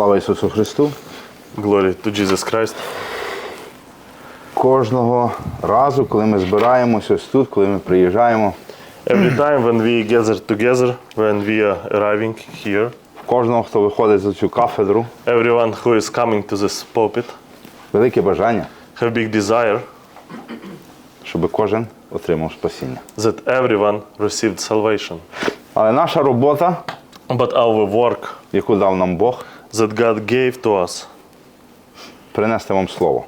Слава Ісусу Христу! Glory to Jesus Christ. Кожного разу, коли ми збираємося ось тут, коли ми приїжджаємо, Every time when we gather together, when we are arriving here, кожного, хто виходить за цю кафедру, everyone who is coming to this pulpit велике бажання, have big desire щоб кожен отримав спасіння. that everyone received salvation. Але наша робота, But our work яку дав нам Бог, that God gave to us принести вам слово.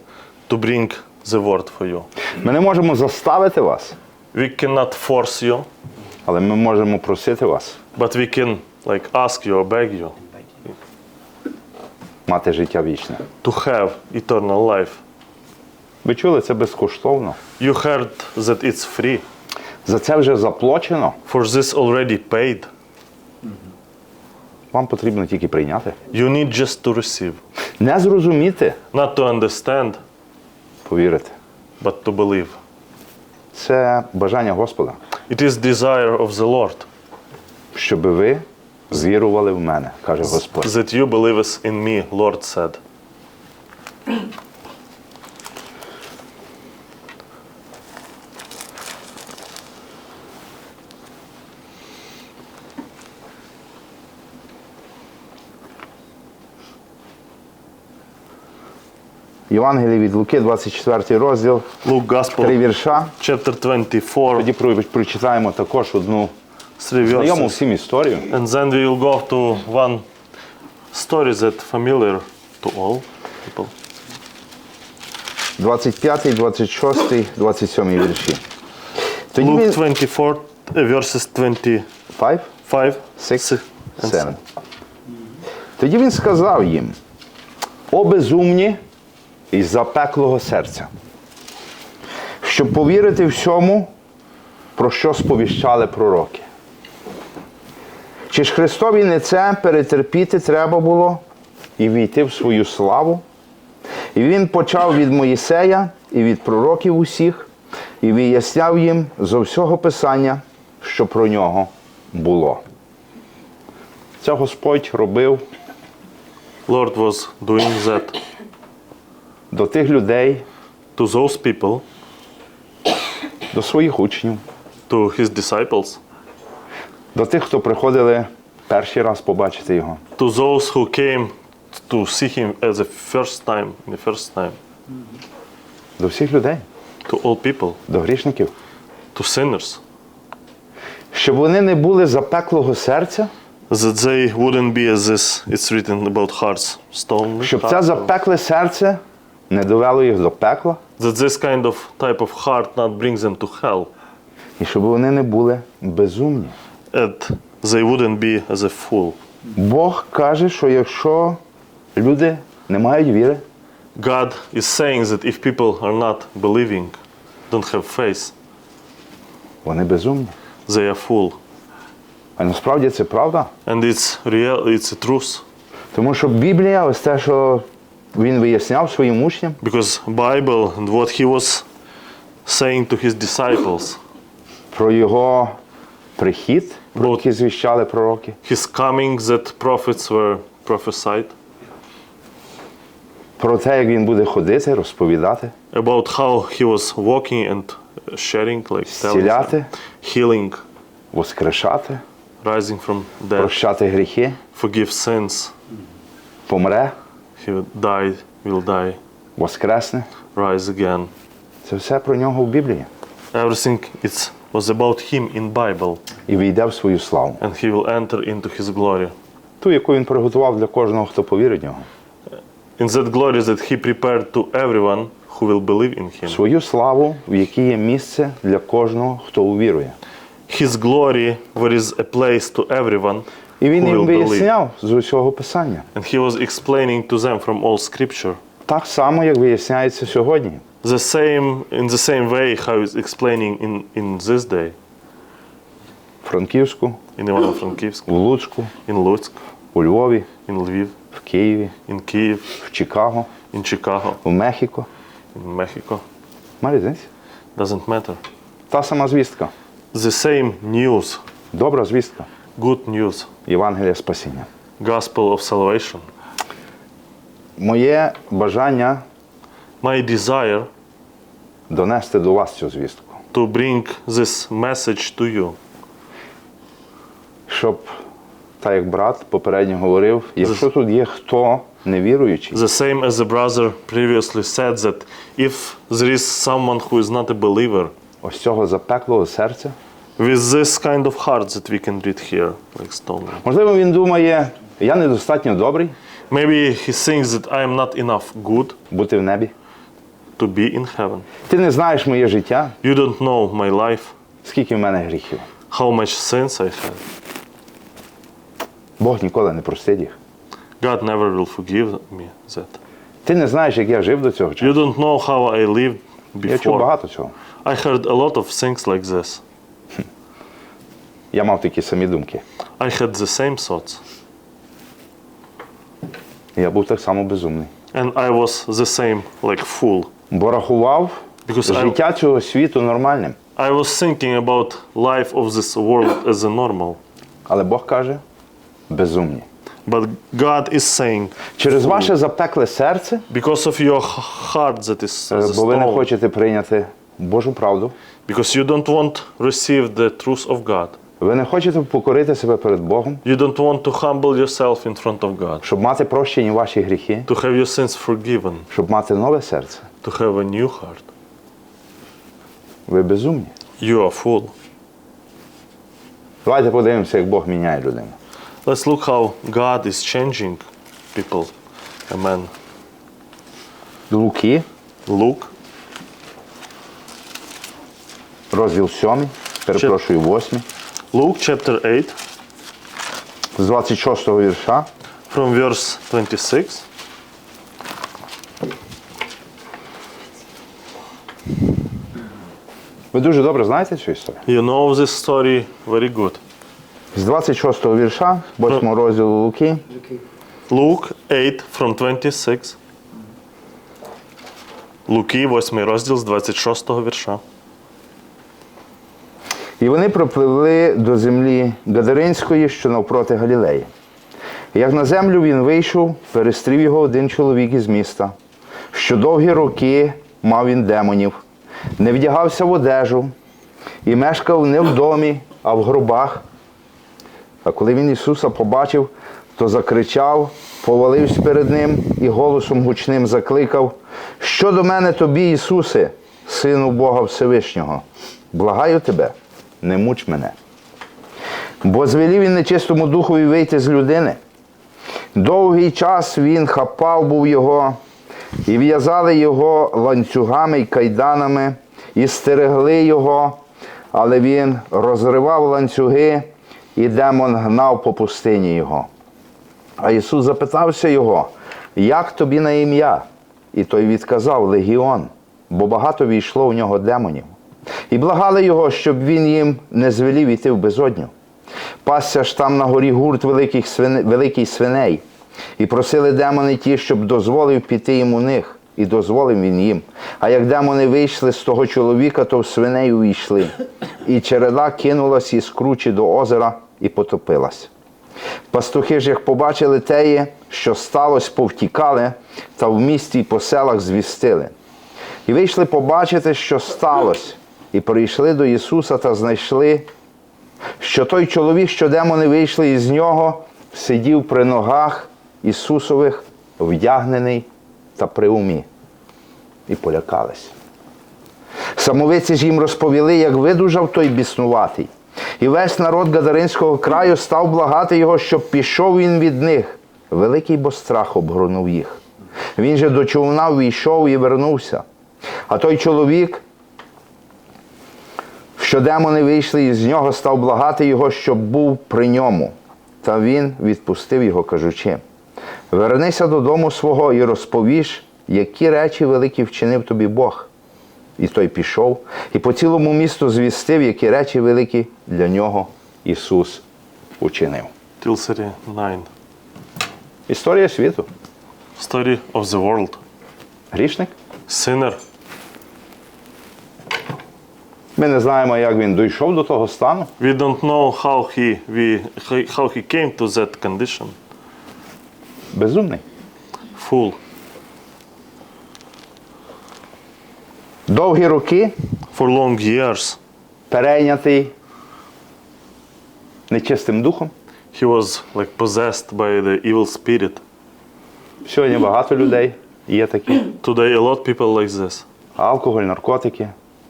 to bring the word for you. Ми не можемо заставити вас, We cannot force you, але ми можемо просити вас but we can like ask you or beg you мати життя вічне. to have eternal life. Ви чули це безкоштовно. You heard that it's free. За це вже заплачено. For this already paid. Вам потрібно тільки прийняти. You need just to receive. Не зрозуміти, Not to understand, повірити. but to believe. Це бажання Господа, It is desire of the Lord щоб ви звірували в мене, каже Господь. that you believe in me, Lord said. Євангеліє від Луки, 24 розділ, Luke три Gospel, вірша. chapter 24, Тоді про- прочитаємо також одну three знайому verses. всім історію. And then we will go to one story that familiar to all people. 25, 26, 27 вірші. Тоді Luke він 24, uh, verses 25, 5, 6, six, and 7. Тоді він сказав їм: О безумні і запеклого серця, щоб повірити всьому, про що сповіщали пророки. Чи ж Христові не це перетерпіти треба було і війти в свою славу? І він почав від Моїсея і від пророків усіх, і виясняв їм зо всього Писання, що про нього було. Це Господь робив Lord was doing that до тих людей, to those people, до своїх учнів, to his disciples, до тих, хто приходили перший раз побачити його. to those who came to see him as a first time, the first time, До всіх людей, to all people, до грішників. to sinners, Щоб вони не були запеклого серця, that they wouldn't be as this, it's written about hearts, stone, щоб це запекле серце не довело їх до пекла, that this kind of type of heart not brings them to hell, і щоб вони не були безумні. and they wouldn't be as a fool. Бог каже, що якщо люди не мають віри, God is saying that if people are not believing, don't have faith, вони безумні. they are fool. А насправді це правда. And it's real, it's a truth. Тому що Біблія, ось те, що він виясняв своїм учням, Because Bible and what he was saying to his disciples, про його прихід, про який звіщали пророки, his coming that prophets were prophesied, про те, як він буде ходити, розповідати, about how he was walking and sharing, like telling, зціляти, healing, воскрешати, rising from death, прощати гріхи, forgive sins. помре, He died, will die, воскресне. rise again. Це все про нього в Біблії. Everything it's, was about him in Bible, І війде в свою славу. and he will enter into his glory. Ту, яку він приготував для кожного, хто повірить в нього. In that glory that he prepared to everyone who will believe in him. Свою славу, в якій є місце для кожного, хто увірує. His glory, where is a place to everyone І він їм виясняв з усього Писання. And he was explaining to them from all scripture. Так само, як виясняється сьогодні. The same, in the same way how he's explaining in, in this day, Франківську, in Ivano-Frankivsk, в Луцьку, in Lutsk, у Львові, in Lviv, в Києві, in Kiev, в Чикаго, in Chicago, в Мехіко. in Mexico. Має різниця? Doesn't matter. Та сама звістка. The same news, Добра звістка. good news, Євангелія спасіння. gospel of salvation. Моє бажання My desire донести до вас цю звістку, to bring this message to you. щоб, так як брат попередньо говорив, якщо тут є хто невіруючий, The same as the brother previously said that if there is someone who is not a believer, ось цього запеклого серця, with this kind of heart that we can read here, like stone. можливо, він думає, я недостатньо добрий Maybe he thinks that I am not enough good бути в небі. to be in heaven. Ти не знаєш моє життя, You don't know my life, скільки в мене гріхів. how much sins I had. Бог ніколи не простить їх. God never will forgive me that. Ти не знаєш, як я жив до цього часу. You don't know how I lived Я чув before. багато цього. I heard a lot of things like this. Я мав такі самі думки. I had the same thoughts. Я був так само безумний. And I was the same, like fool. Бо рахував Because I- цього світу нормальним. I was thinking about life of this world as a normal. Але Бог каже безумні. But God is saying, Через ваше запекле серце, because of your heart that is е, бо ви не хочете прийняти Божу правду, because you don't want receive the truth of God. Ви не хочете покорити себе перед Богом, You don't want to humble yourself in front of God, щоб мати прощені ваші гріхи, to have your sins forgiven, щоб мати нове серце. to have a new heart. Ви безумні. You are full. Давайте подивимося, як Бог міняє людину. Let's look how God is changing people. Amen. Луки, Luke розділ 7, перепрошую, 8, Luke chapter 8 з 26 вірша. from verse 26. Ви дуже добре знаєте цю історію. You know this story very good. З 26 вірша, 8 розділу Луки, Luke 8 from 26. Луки, 8 розділ з 26 вірша. І вони пропливли до землі Гадаринської, що навпроти Галілеї. Як на землю він вийшов, перестрів його один чоловік із міста, що довгі роки мав він демонів, не вдягався в одежу і мешкав не в домі, а в гробах. А коли він Ісуса побачив, то закричав, повалився перед ним і голосом гучним закликав: Що до мене тобі, Ісусе, Сину Бога Всевишнього? Благаю тебе, не муч мене. Бо звелів він нечистому духові вийти з людини. Довгий час він хапав був його, і в'язали його ланцюгами й кайданами, і стерегли його, але він розривав ланцюги, і демон гнав по пустині його. А Ісус запитався його, як тобі на ім'я? І той відказав Легіон, бо багато війшло в нього демонів. І благали його, щоб він їм не звелів іти в безодню. Пасся ж там на горі гурт великих свине, великий свиней, і просили демони ті, щоб дозволив піти їм у них, і дозволив він їм. А як демони вийшли з того чоловіка, то в свиней увійшли, і череда кинулась із кручі до озера і потопилась. Пастухи ж, як побачили теє, що сталося, повтікали, та в місті й по селах звістили. І вийшли побачити, що сталося, і прийшли до Ісуса та знайшли, що той чоловік, що демони вийшли із нього, сидів при ногах Ісусових, вдягнений та при умі. І полякались. Самовиці ж їм розповіли, як видужав той біснуватий. І весь народ Гадаринського краю став благати його, щоб пішов він від них. Великий бо страх обгорнув їх. Він же до човна війшов і вернувся. А той чоловік, що демони вийшли із нього, став благати його, щоб був при ньому. Та він відпустив його, кажучи: Вернися додому свого і розповіш, які речі великі вчинив тобі Бог. І той пішов, і по цілому місту звістив, які речі великі для нього Ісус учинив. Till 39. Історія світу. Story of the world. Грішник. Sinner. Ми не знаємо, як він дійшов до того стану. We don't know how he we, how he came to that condition. Безумний. Fool. Довгі роки. For long years. Перейнятий нечистим духом. He was like possessed by the evil spirit. Сьогодні багато людей є такі. Today a lot people like this. Алкоголь, наркотики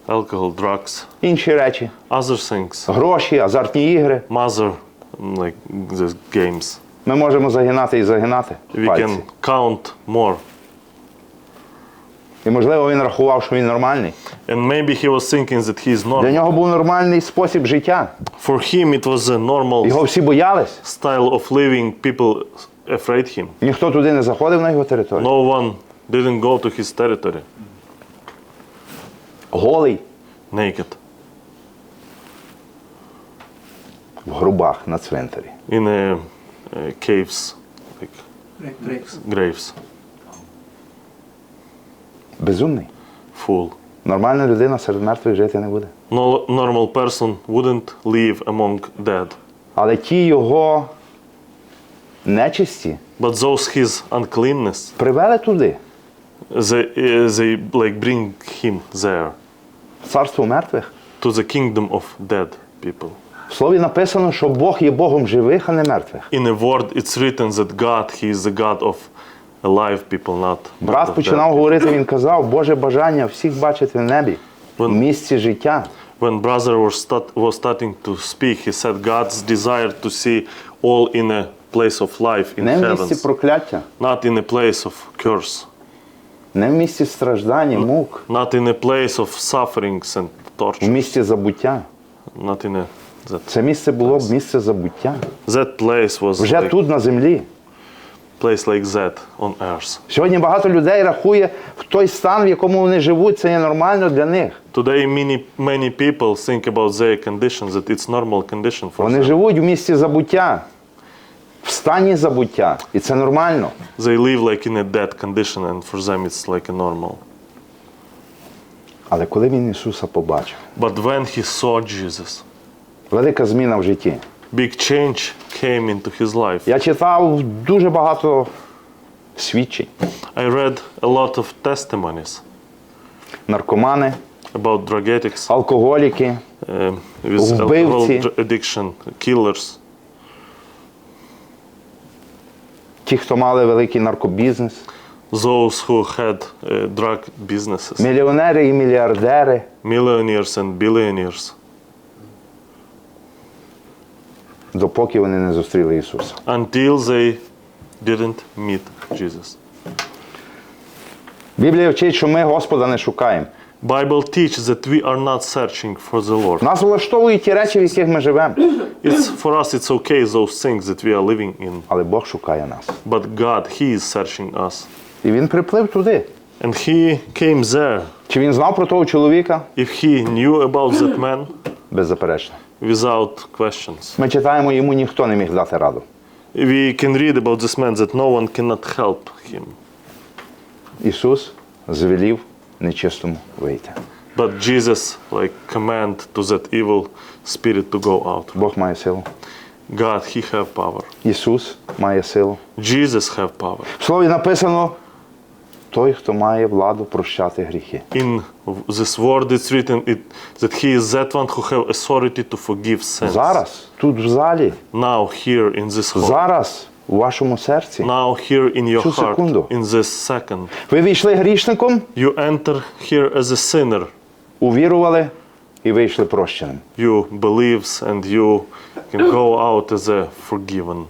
alcohol, drugs, інші речі, other things, гроші, азартні ігри. mother, like these games. Ми можемо загинати і загинати. We пальці. can count more. І можливо він рахував, що він нормальний. And maybe he was thinking that he is Для normal. нього був нормальний спосіб життя. For him, it was a normal Його всі боялись. style of living. People afraid him. Ніхто туди не заходив на його територію. No one didn't go to his territory Голий naked в грубах на цвинтарі. in a, uh, caves, like Graves. graves, Безумний. Нормальна людина серед мертвих жити не буде. No normal person wouldn't live among dead. Але ті його нечисті But those his uncleanness, привели туди, they, uh, they like bring him there в царство мертвих. to the kingdom of dead people. В слові написано, що Бог є Богом живих, а не мертвих. In a word, it's written that God, He is the God of alive people, not, not Брат of починав dead. говорити, він казав, Боже бажання всіх бачити в небі, в місці життя. When brother was, start, was starting to speak, he said God's desire to see all in a place of life in Не в місці heavens, прокляття, not in a place of curse, не в місці страждань і мук, not in a place of sufferings and в torture, місці забуття. not in a that Це місце було б місце забуття. that place was Вже like, тут на землі. place like that on earth. Сьогодні багато людей рахує в той стан, в якому вони живуть, це є нормально для них. Today, many many people think about their condition that it's normal condition for Вони them. живуть в місці забуття, в стані забуття. І це нормально. They live like in a dead condition, and for them it's like a normal. Але коли він Ісуса побачив, But when he saw Jesus, велика зміна в житті. big change came into his life. Я читав дуже багато свідчень. I read a lot of testimonies Наркомани, about drug addicts алкоголіки, uh, with alcohol Вбивці. dr- addiction, killers, ті, хто мали великий наркобізнес, those who had uh, drug businesses, мільйонери і мільярдери. millionaires and billionaires, допоки вони не зустріли Ісуса. until they didn't meet Jesus. Біблія вчить, що ми Господа не шукаємо. Bible teaches that we are not searching for the Lord. Нас влаштовують ті речі, в яких ми живемо, It's for us. It's okay those things that we are living in, але Бог шукає нас. but God, He is searching us, І він приплив туди. and He came there. Чи він знав про того чоловіка? If He knew about that man, Беззаперечно. without questions, Ми читаємо, йому ніхто не міг дати раду. we can read about this man that no one cannot help him. Ісус звелів нечистому вийти. But Jesus, like, command to that evil spirit to go out. Бог має силу. God, He have power. Ісус має силу. Jesus have power. В слові написано: той, хто має владу прощати гріхи. In this word, it's written it, that He is that one who have authority to forgive sins. Зараз, тут в залі, Now, here in this hall. зараз у вашому серці. Now, here in your Цю heart, секунду. in this second, Ви війшли грішником, you enter here as a sinner. увірували і вийшли прощеним You believes and you can go out as a forgiven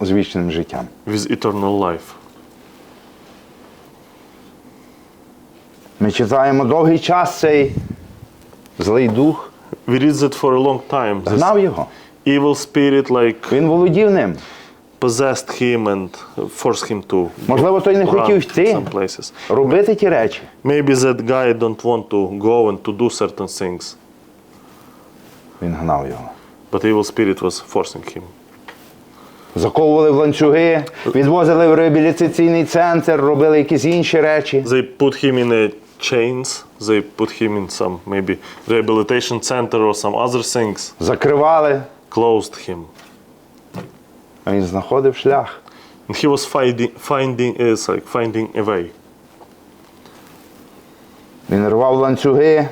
з вічним життям. with eternal life. Ми читаємо довгий час цей злий дух, We read that for a long time. This гнав його. evil spirit like Він володів ним. Possessed him and forced him to Можливо, той не run хотів йти, some places. робити ті речі. Maybe that guy don't want to go and to do certain things, Він гнав його. but evil spirit was forcing him. Заковували в ланцюги, відвозили в реабілітаційний центр, робили якісь інші речі. They put him in a chains. They put him in some maybe rehabilitation center or some other things. Закривали, Closed him. А він знаходив шлях. And he was finding, finding, like finding a way. Він рвав ланцюги,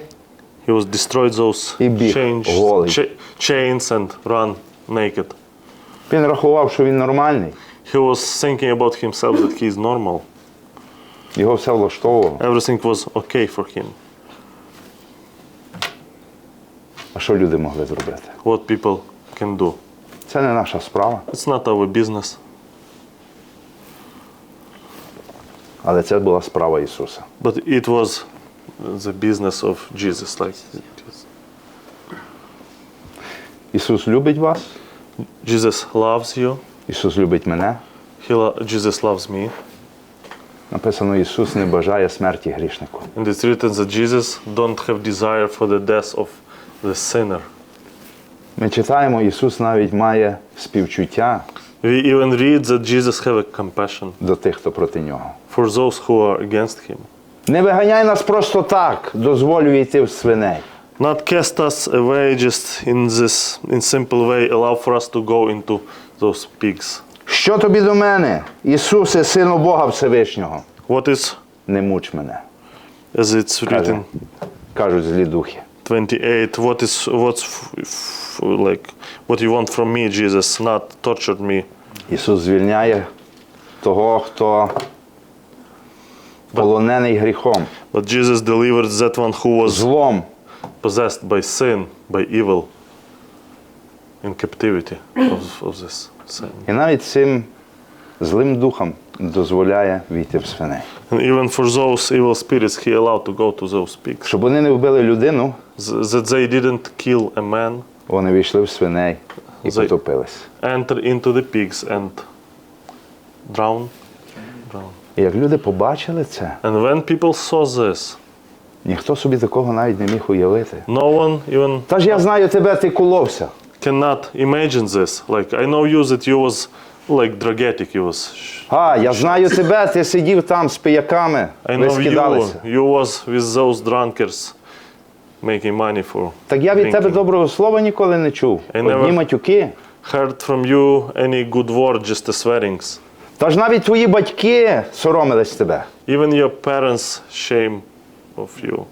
He was destroyed those І біг chains, голий. chains and run naked. він рахував, що він нормальний. He was thinking about himself that he is normal. Його все влаштовувало. Everything was okay for him. А що люди могли зробити? What people can do. Це не наша справа, It's not our business, але це була справа Ісуса. but it was the business of Jesus. Like Ісус любить вас, Jesus loves you. Ісус любить мене. He lo- Jesus loves me. Написано, Ісус не бажає смерті грішнику. And it's written that Jesus don't have desire for the death of the sinner. Ми читаємо, Ісус навіть має співчуття We even read that Jesus have a compassion до тих, хто проти нього. for those who are against him. Не виганяй нас просто так, дозволю йти в свиней. Not cast us away just in this in simple way, allow for us to go into those pigs. Що тобі до мене? Ісусе, сину Бога Всевишнього, What is не муч мене, as it's written кажуть злі духи. 28 what is what's f- f- like what you want from me jesus not torture me Ісус звільняє того, хто полонений гріхом, but jesus delivered that one who was злом. possessed by sin by evil in captivity of, of this sin І навіть цим злим духам дозволяє війти в свиней. and even for those evil spirits he allowed to go to those pigs Щоб вони не вбили людину, that they didn't kill a man вони війшли в свиней і Зай- потопились. enter into the pigs and drown drown І як люди побачили це, and when people saw this ніхто собі такого навіть не міг уявити. no one even Та ж я знаю тебе, ти куловся. cannot imagine this. Like I know you that you was like dragetic, you was. А, я знаю тебе, ти сидів там з пияками, I ви know you. скидалися. You was with those drunkards making money for. Так я від тебе drinking. доброго слова ніколи не чув. I never- матюки. Heard from you any good word, just the swearings. Та ж навіть твої батьки соромились тебе. Even your parents shame of you.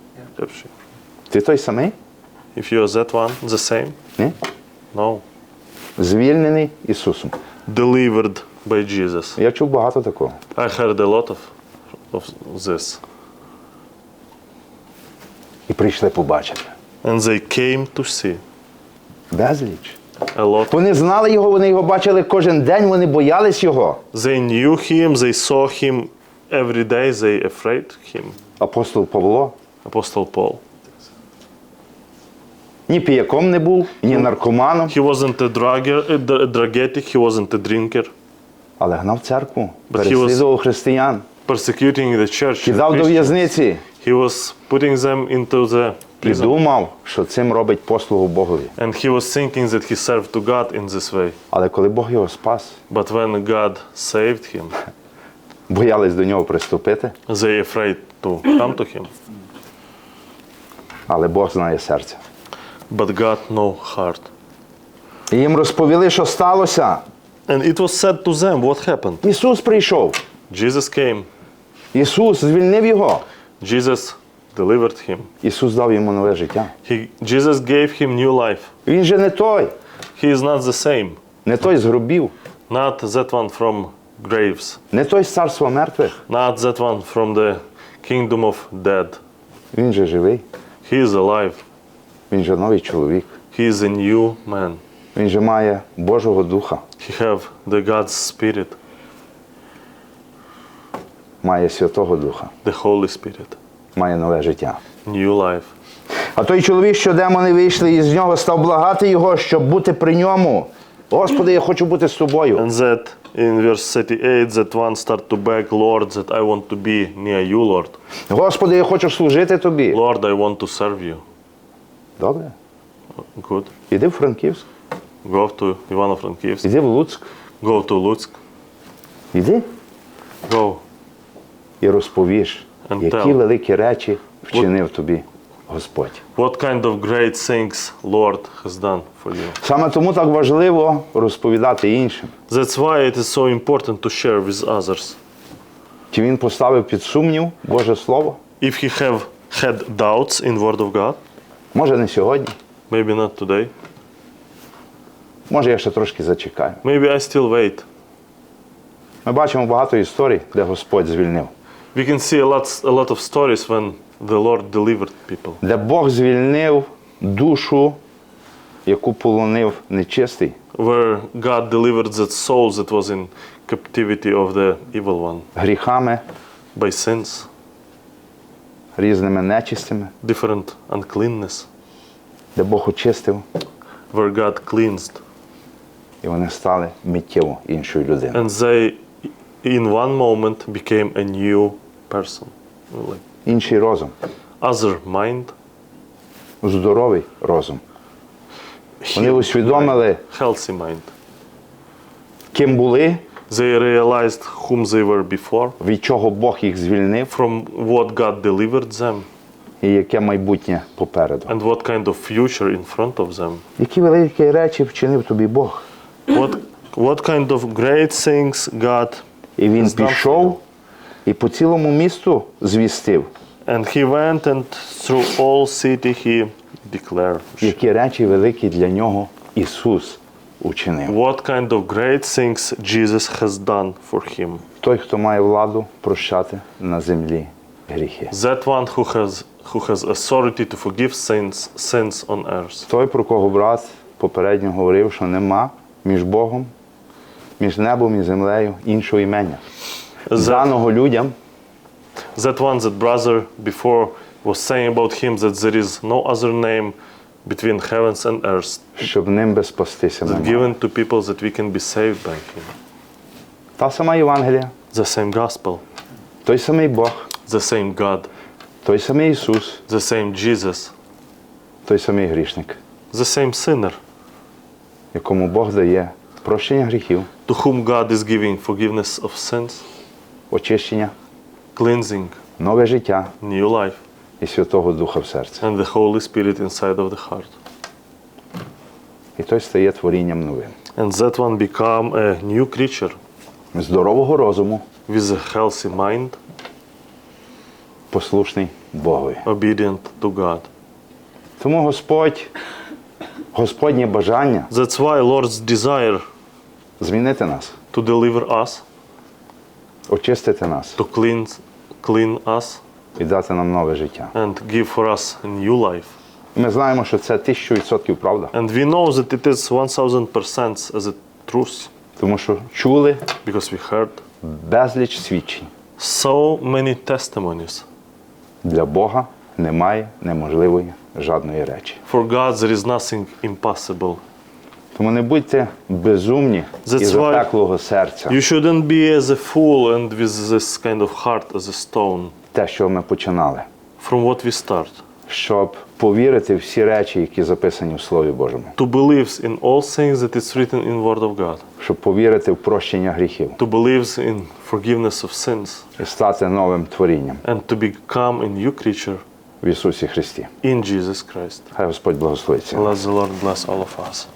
Ти той самий? If you are that one, the same? Ні? No. Звільнений Ісусом. Delivered by Jesus. Я чув багато такого. I heard a lot of, of this. І прийшли побачити. And they came to see Безліч. a lot. Вони знали його, вони його бачили кожен день, вони боялись його. They knew him, they saw him every day, they afraid him. Апостол Павло Apostle Paul. Ні піяком не був, ні наркоманом, He wasn't a drugger, a dr- dragetic, he wasn't a drinker, але гнав церкву, But he was- переслідував християн, persecuting the church. кидав до в'язниці He was putting them into the і думав, що цим робить послугу Богові. And he was thinking that he served to God in this way. Але коли Бог його спас, But when God saved him, боялись до нього приступити, they afraid to come to him. але Бог знає серце. But God know heart. І їм розповіли, що сталося. And it was said to them what happened. Ісус прийшов. Jesus came. Ісус звільнив його. Jesus delivered him. Ісус дав йому нове життя. He, Jesus gave him new life. Він же не той, He is not the same. не той з гробів, Not that one from graves. не той з царства мертвих. Not that one from the kingdom of dead. Він же живий, He is alive. Він же новий чоловік. He is a new man. Він же має Божого Духа, He have the God's Spirit, має Святого Духа, the Holy Spirit, має нове життя. new life. А той чоловік, що демони вийшли із нього, став благати його, щоб бути при ньому. Господи, я хочу бути з тобою. And that in verse 38, that one start to beg, Lord, that I want to be near you, Lord. Господи, я хочу служити тобі. Lord, I want to serve you. Добре. Good. Іди в Франківськ, Go to Ivano-Frankivsk. іди в Луцьк, Go to Lutsk. іди Go. і розповіш, And які tell. великі речі вчинив тобі Господь. What kind of great things Lord has done for you. Саме тому так важливо розповідати іншим. That's why it is so important to share with others. Чи він поставив під сумнів Боже Слово? If he have had doubts in Word of God. Може, не сьогодні, Maybe not today. може, я ще трошки зачекаю. Maybe I still wait. Ми бачимо багато історій, де Господь звільнив, We can see a lot, a lot of stories when the Lord delivered people. де Бог звільнив душу, яку полонив нечистий, Where God delivered that soul that was in captivity of the evil one гріхами, by sins, різними нечистями, different uncleanness, де Бог очистив, where God cleansed. і вони стали миттєво іншою людиною. And they, in one moment, became a new person. Like Інший розум, other mind, здоровий розум. Вони усвідомили, healthy mind. ким були, They realized whom they were before, від чого Бог їх звільнив, from what God delivered them, і яке майбутнє попереду. and what kind of future in front of them. Які великі речі вчинив тобі Бог. What, what kind of great things God І він Здав. пішов і по цілому місту звістив, And he went and through all city he declared які речі великі для нього Ісус учинив. what kind of great things Jesus has done for him. Той, хто має владу прощати на землі гріхи. That one who has who has authority to forgive sins sins on earth. Той, про кого брат попередньо говорив, що нема між Богом, між небом і землею іншого імення. That, Даного людям, that one that brother before was saying about him that there is no other name between heavens and earth щоб ним би спастися не given to people that we can be saved by him. Та сама Євангелія, The same gospel, той самий Бог, the same God, той самий Ісус, the same Jesus, той самий грішник, the same sinner. якому Бог дає прощення гріхів, to whom God is giving forgiveness of sins, очищення, cleansing, нове життя new life, і Святого Духа в серці. and the Holy Spirit inside of the heart. І той стає творінням новим. And that one become a new creature Здорового розуму, with a healthy mind, послушний Богові. obedient to God. Тому Господь, Господнє бажання That's why Lord's desire змінити нас, to deliver us, очистити нас to cleanse, clean us, і дати нам нове життя. and give for us a new life. Ми знаємо, що це тисячу відсотків правда, And we know that it is 1000% as a truth тому що чули because we heard безліч свідчень. so many testimonies. Для Бога немає неможливої жадної речі. For God, there is nothing impossible. Тому не будьте безумні That's і запеклого серця. You shouldn't be as a fool and with this kind of heart as a stone Те, що ми починали, from what we start. щоб повірити в всі речі, які записані в Слові Божому, To believe in all things that is written in Word of God. щоб повірити в прощення гріхів To believe in forgiveness of sins і стати новим творінням and to become a new creature в Ісусі Христі. in Jesus Christ. Хай Господь благословиться. Let the Lord bless all of us.